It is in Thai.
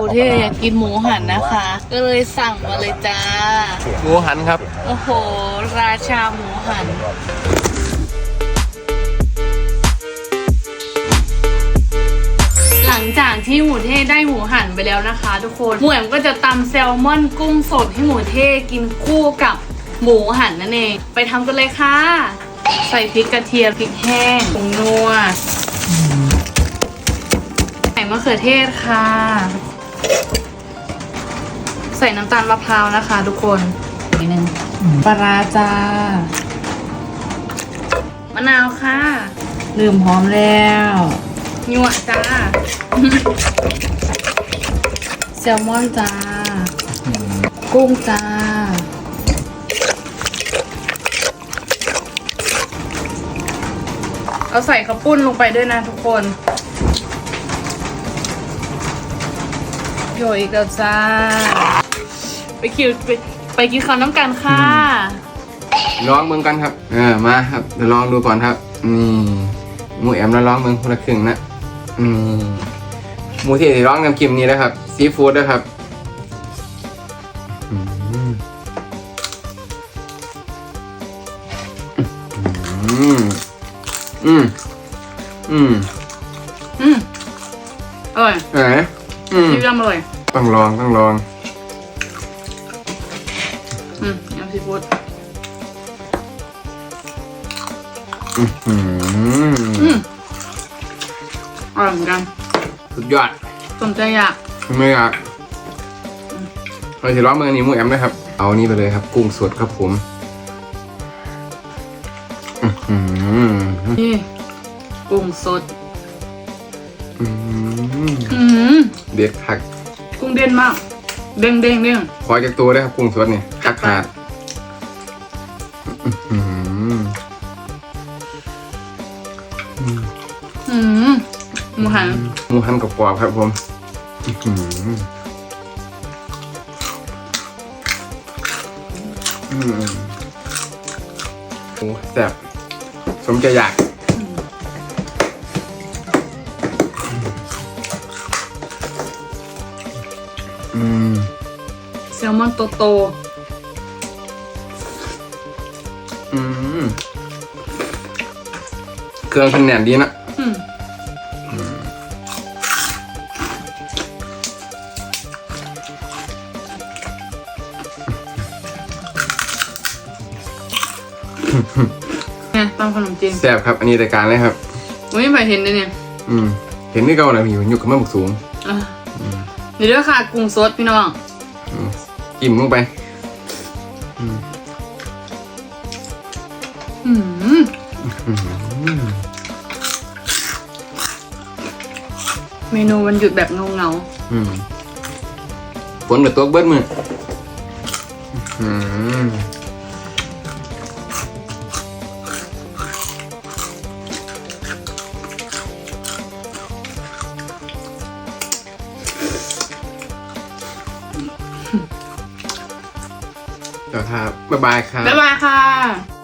บูเทอยากกินหมูหันนะคะ ก็เลยสั่งมาเลยจ้า หมูหันครับ โอ้โห ราชาหมูหันหลังจากที่หมูเท่ได้หมูหันไปแล้วนะคะ ทุกคนหมูแอมก็จะตำแซลมอนกุ้งสดให้หมูเท่กินคู่กับหมูหันนั่นเอง ไปทำกันเลยค่ะ ใส่พริกกระเทียมพริกแห้งผงนัวใส่มะเขือเทศค่ะ ใส่น้ำตาลมะพร้าวนะคะ ทุกคนนิดนึงปลาร้าจ้ามะนาวค่ะ ลืมหอมแล้วยั่วจ้าแซลมอนจ้า กุ้งจ้า เอาใส่ข้าวปุ้นลงไปด้วยนะทุกคน โยอีกแล้วจ้า ไปคิวไปไปกินข้าวน้ำกันค่ะลองเมืองกันครับ เออมาครับเดี๋ยวลองดูก่อนครับนี่หมูแอมแล้วลองเมืองคนละครึ่งนะอืมหมูที่ร้องน้ำกิมนี่นะครับซีฟู้ดนะครับอืมอืมอืมอืมอืมอร่อยไหน อืมชิวยำอร่อย ต้องลองต้องลองอืมยำซีฟู้ดอืมอืมอร่อยเหมือนกันสุดยอดสนใจอยากไม่อยากเราจะร้องเมืองนี้หมูแอมนะครับ เอานี่ไปเลยครับ กุ้งสดครับผมอื้อหือนี่กุ้งสด อื้อหืออืม เด็ดผักกุ้งเด่นมาก เด้งเด้งเด้งขอจากตัวได้ครับกุ้งสดนี่ตักขาดอื้อหืออืมหมูหันหมูหันกรอบๆครับผมอื้อหืออืมโอ้แซ่บสมใจอยาก อืมแซลมอนโตโตอืมเครื่องพันแหนมดีนะอืมไงตำขนมจีนแซ่บครับ อันนี้รายการเลยครับ อุ้ยไปเห็นเลยเนี่ย อืม เห็นนี่เก่าหน่อยอยู่ยุคขึ้นมาบุกสูง อะ เดี๋ยวด้วยค่ะกุ้งสดพี่น้องอืมจิ้มลงไปอืมอืมอืมเมนูวันหยุดแบบเงาเงาอืมฝนกับตัวเบิดมืออืม นะครับบ๊ายบายครับ บ๊ายบายค่ะ